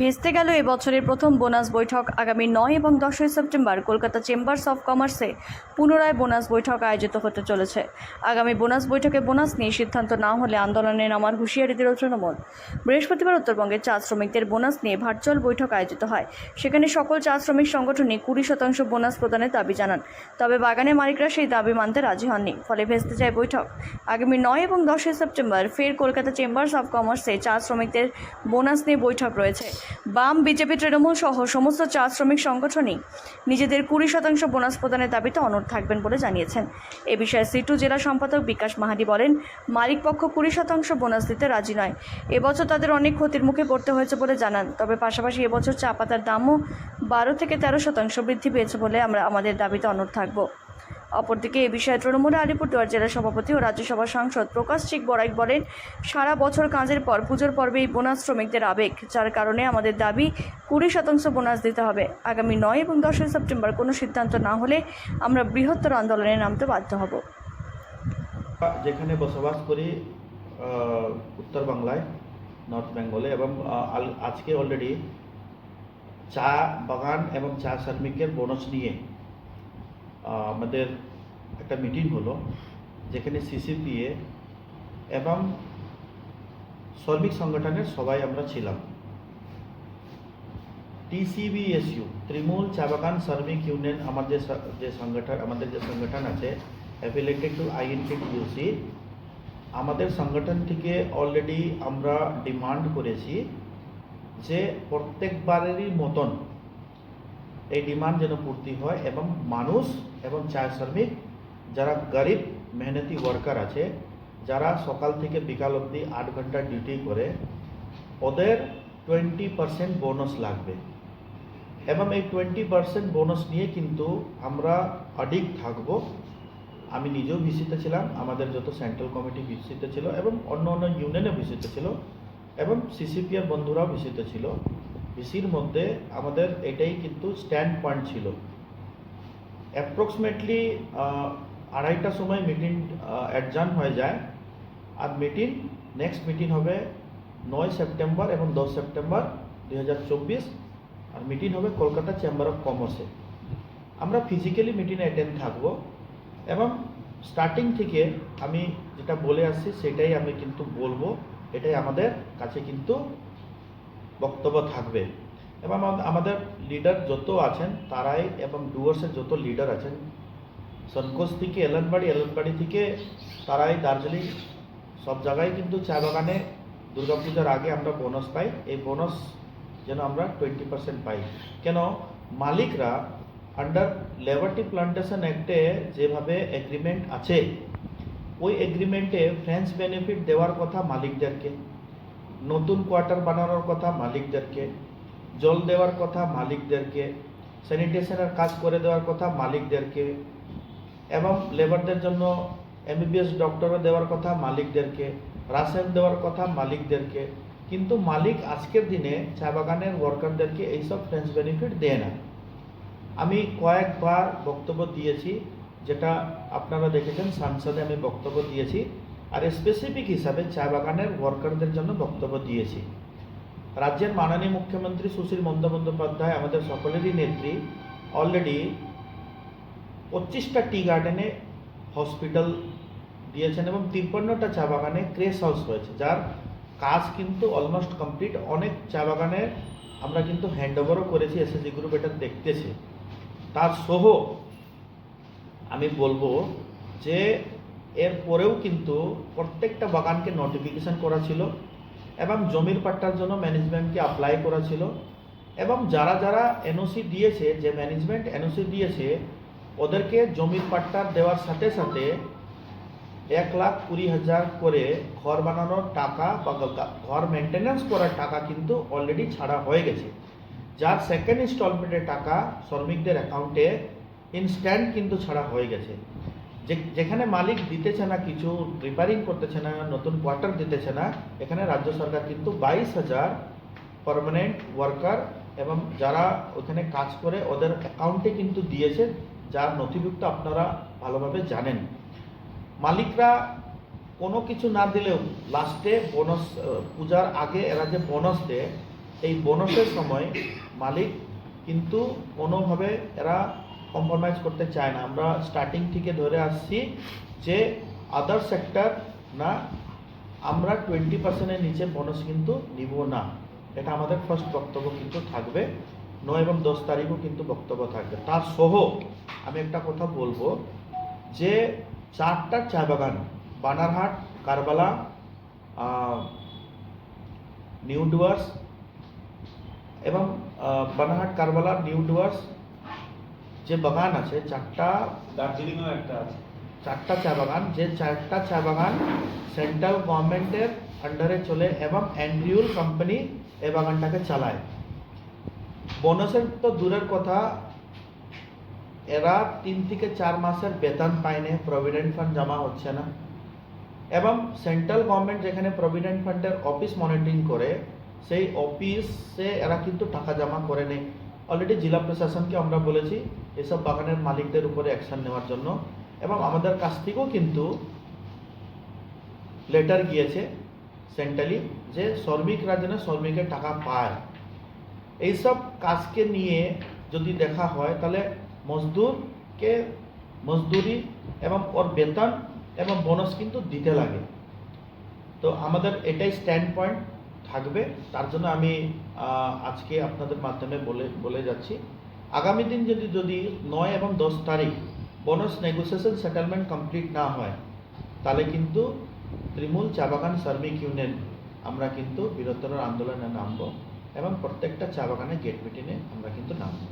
ভেস্তে গেল এবছরের প্রথম বোনাস বৈঠক। আগামী নয় এবং দশই সেপ্টেম্বর কলকাতা চেম্বার্স অফ কমার্সে পুনরায় বোনাস বৈঠক আয়োজিত হতে চলেছে। আগামী বোনাস বৈঠকে বোনাস নিয়ে সিদ্ধান্ত না হলে আন্দোলনে নামার হুঁশিয়ারি দিল তৃণমূল। বৃহস্পতিবার উত্তরবঙ্গের চা শ্রমিকদের বোনাস নিয়ে ভার্চুয়াল বৈঠক আয়োজিত হয়। সেখানে সকল চা শ্রমিক সংগঠনই কুড়ি শতাংশ বোনাস প্রদানের দাবি জানান। তবে বাগানের মালিকরা সেই দাবি মানতে রাজি হননি, ফলে ভেস্তে যায় বৈঠক। আগামী নয় এবং দশই সেপ্টেম্বর ফের কলকাতা চেম্বার্স অফ কমার্সে চা শ্রমিকদের বোনাস নিয়ে বৈঠক রয়েছে। বাম বিজেপি তৃণমূল সহ সমস্ত চা শ্রমিক সংগঠনই নিজেদের কুড়ি শতাংশ বোনাস প্রদানের দাবিতে অনড় থাকবেন বলে জানিয়েছেন। এ বিষয়ে সিটু জেলা সম্পাদক বিকাশ মাহাদি বলেন, মালিক পক্ষ কুড়ি শতাংশ বোনাস দিতে রাজি নয়। এবছর তাদের অনেক ক্ষতির মুখে পড়তে হয়েছে বলে জানান, তবে পাশাপাশি এবছর চা পাতার দামও বারো থেকে তেরো শতাংশ বৃদ্ধি পেয়েছে বলে আমরা আমাদের দাবিতে অনড় থাকব। অপরদিকে এ বিষয়ে তৃণমূল আলিপুরদুয়ার জেলা সভাপতি ও রাজ্যসভা সাংসদ প্রকাশ চিক বড়াইক বলেন, সারা বছর কাজের পর পুজোর পর্বে এই বোনাস শ্রমিকদের আবেগ, যার কারণে আমাদের দাবি কুড়ি শতাংশ বোনাস দিতে হবে। আগামী নয় এবং দশই সেপ্টেম্বর কোনো সিদ্ধান্ত না হলে আমরা বৃহত্তর আন্দোলনে নামতে বাধ্য হব। যেখানে বসবাস করি উত্তর বাংলায়, নর্থ বেঙ্গলে এবং আজকে অলরেডি চা বাগান এবং চা শ্রমিকের বোনাস নিয়ে আমাদের একটা মিটিং হলো, যেখানে সিসিপিএ এবং শ্রমিক সংগঠনের সবাই আমরা ছিলাম। টিসিবিএসইউ তৃণমূল চা বাগান শ্রমিক ইউনিয়ন আমাদের যে সংগঠন, আমাদের যে সংগঠন আছে অ্যাফিলেটেড টু আইএনটিউসি আমাদের সংগঠন থেকে অলরেডি আমরা ডিমান্ড করেছি যে প্রত্যেকবারেরই মতন এই ডিমান্ড যেন পূর্তি হয় এবং মানুষ এবং চা শ্রমিক, যারা গরিব, মেহনতি ওয়ার্কার আছে, যারা সকাল থেকে বিকাল অবধি আট ঘণ্টা ডিউটি করে, ওদের টোয়েন্টি পার্সেন্ট বোনাস লাগবে। এবং এই টোয়েন্টি পার্সেন্ট বোনাস নিয়ে কিন্তু আমরা অডিক থাকব। আমি নিজেও ভিসিতে ছিলাম, আমাদের যত সেন্ট্রাল কমিটি ভিসিতে ছিল এবং অন্য অন্য ইউনিয়নে ভিসিতে ছিল এবং সিসিপিআর বন্ধুরাও ভিসিতে ছিল। ভিসির মধ্যে আমাদের এটাই কিন্তু স্ট্যান্ড পয়েন্ট ছিল। অ্যাপ্রক্সিমেটলি আড়াইটার সময় মিটিং অ্যাডজান হয়ে যায়। আর মিটিং নেক্সট মিটিং হবে নয় সেপ্টেম্বর এবং দশ সেপ্টেম্বর দু হাজার চব্বিশ। আর মিটিং হবে কলকাতা চেম্বার অফ কমার্সে আমরা ফিজিক্যালি মিটিংয়ে অ্যাটেন্ড থাকব। এবং স্টার্টিং থেকে আমি যেটা বলে আসছি, সেটাই আমি কিন্তু বলব। এটাই আমাদের কাছে কিন্তু বক্তব্য থাকবে। এবং আমাদের লিডার যত আছেন, তারাই এবং ডুয়ার্সের যত লিডার আছেন সনকোষ থেকে এলনবাড়ি এলনবাড়ি থেকে তারাই দার্জিলিং, সব জায়গায় কিন্তু চা বাগানে দুর্গাপূজার আগে আমরা বোনাস পাই। এই বোনাস যেন আমরা টোয়েন্টি পার্সেন্ট পাই। কেন? মালিকরা আন্ডার লেবার্টি প্লান্টেশন অ্যাক্টে যেভাবে এগ্রিমেন্ট আছে, ওই এগ্রিমেন্টে ফ্রেন্স বেনিফিট দেওয়ার কথা মালিকদেরকে। নতুন কোয়ার্টার বানানোর কথা মালিকদেরকে, জল দেওয়ার কথা মালিকদেরকে, স্যানিটেশনের কাজ করে দেওয়ার কথা মালিকদেরকে এবং লেবারদের জন্য এমবিবিএস ডক্টরও দেওয়ার কথা মালিকদেরকে, রাসায়ন দেওয়ার কথা মালিকদেরকে। কিন্তু মালিক আজকের দিনে চা বাগানের ওয়ার্কারদেরকে এইসব ফ্রেন্স বেনিফিট দেয় না। আমি কয়েকবার বক্তব্য দিয়েছি, যেটা আপনারা দেখেছেন, সাংসদে আমি বক্তব্য দিয়েছি। আর স্পেসিফিক হিসাবে চা বাগানের ওয়ার্কারদের জন্য বক্তব্য দিয়েছি। রাজ্যের মাননীয় মুখ্যমন্ত্রী সুশীল মমতা বন্দ্যোপাধ্যায় আমাদের সকলেরই নেত্রী অলরেডি পঁচিশটা টি গার্ডেনে হসপিটাল দিয়েছেন এবং তিপ্পান্নটা চা বাগানে ক্রেস হাউস হয়েছে যার কাজ কিন্তু অলমোস্ট কমপ্লিট অনেক চা বাগানে আমরা কিন্তু হ্যান্ড ওভারও করেছি এসএসজি গ্রুপ এটা দেখতেছি। তার সহ আমি বলব যে এর পরেও কিন্তু প্রত্যেকটা বাগানকে নোটিফিকেশন করা ছিল এবং জমির পাট্টার জন্য ম্যানেজমেন্টকে অ্যাপ্লাই করা ছিল এবং যারা যারা এনওসি দিয়েছে, যে ম্যানেজমেন্ট এনওসি দিয়েছে, ওদেরকে জমির পাট্টা দেওয়ার সাথে সাথে এক লাখ কুড়ি হাজার করে ঘর বানানোর টাকা বা ঘর মেনটেন্যান্স করার টাকা কিন্তু অলরেডি ছাড়া হয়ে গেছে। যার সেকেন্ড ইনস্টলমেন্টের টাকা শ্রমিকদের অ্যাকাউন্টে ইনস্ট্যান্ট কিন্তু ছাড়া হয়ে গেছে। যেখানে মালিক দিতেছে না কিছু রিপেয়ারিং করতেছে না, নতুন কোয়ার্টার দিতেছে না, এখানে রাজ্য সরকার কিন্তু বাইশ হাজার পার্মানেন্ট ওয়ার্কার এবং যারা ওখানে কাজ করে, ওদের অ্যাকাউন্টে কিন্তু দিয়েছে, যার নথিভুক্ত আপনারা ভালোভাবে জানেন। মালিকরা কোনো কিছু না দিলেও লাস্টে বোনাস পূজার আগে এরা যে বোনাস দেয়, এই বোনাসের সময় মালিক কিন্তু কোনোভাবে এরা কম্প্রোমাইজ করতে চায় না। আমরা স্টার্টিং থেকে ধরে আসছি যে আদার সেক্টর না, আমরা টোয়েন্টি পার্সেন্টের নিচে বোনাস কিন্তু নিব না। এটা আমাদের ফার্স্ট বক্তব্য কিন্তু থাকবে। নয় এবং দশ তারিখও কিন্তু বক্তব্য থাকবে। তার সহ আমি একটা কথা বলব যে চারটা চা বাগান, বানারহাট, কারবালা নিউ ডুয়ার্স এবং বানারহাট, কারবালা নিউ ডুয়ার্স যে বাগান আছে চারটা দার্জিলিংও একটা আছে। চারটা চা বাগান যে চারটা চা বাগান সেন্ট্রাল গভর্নমেন্টের আন্ডারে চলে এবং অ্যান্ড্রিউল কোম্পানি এই বাগানটাকে চালায়। বোনাসের তো দূরের কথা এরা তিন থেকে চার মাসের বেতন পায়নি প্রভিডেন্ট ফান্ড জমা হচ্ছে না। এবং সেন্ট্রাল গভর্নমেন্ট যেখানে প্রভিডেন্ট ফান্ডের অফিস মনিটরিং করে সেই অফিসে এরা কিন্তু টাকা জমা করে নেই অলরেডি জেলা প্রশাসনকে আমরা বলেছি, এসব বাগানের মালিকদের উপরে অ্যাকশন নেওয়ার জন্য। এবং আমাদের কাছ থেকেও কিন্তু লেটার গিয়েছে সেন্ট্রালি যে শ্রমিকরা যেন শ্রমিকের টাকা পায়। এইসব কাজকে নিয়ে যদি দেখা হয়, তাহলে মজদুরকে মজদুরি এবং ওর বেতন এবং বোনাস কিন্তু দিতে লাগে। তো আমাদের এটাই স্ট্যান্ড পয়েন্ট থাকবে, তার জন্য আমি আজকে আপনাদের মাধ্যমে বলে বলে যাচ্ছি। আগামী দিন যদি যদি নয় এবং দশ তারিখ বোনাস নেগোসিয়েশন সেটেলমেন্ট কমপ্লিট না হয়, তাহলে কিন্তু তৃণমূল চা বাগান শ্রমিক ইউনিয়ন আমরা কিন্তু বৃহত্তর আন্দোলনে নামব এবং প্রত্যেকটা চা বাগানে গেট মিটিংয়ে আমরা কিন্তু নামবো।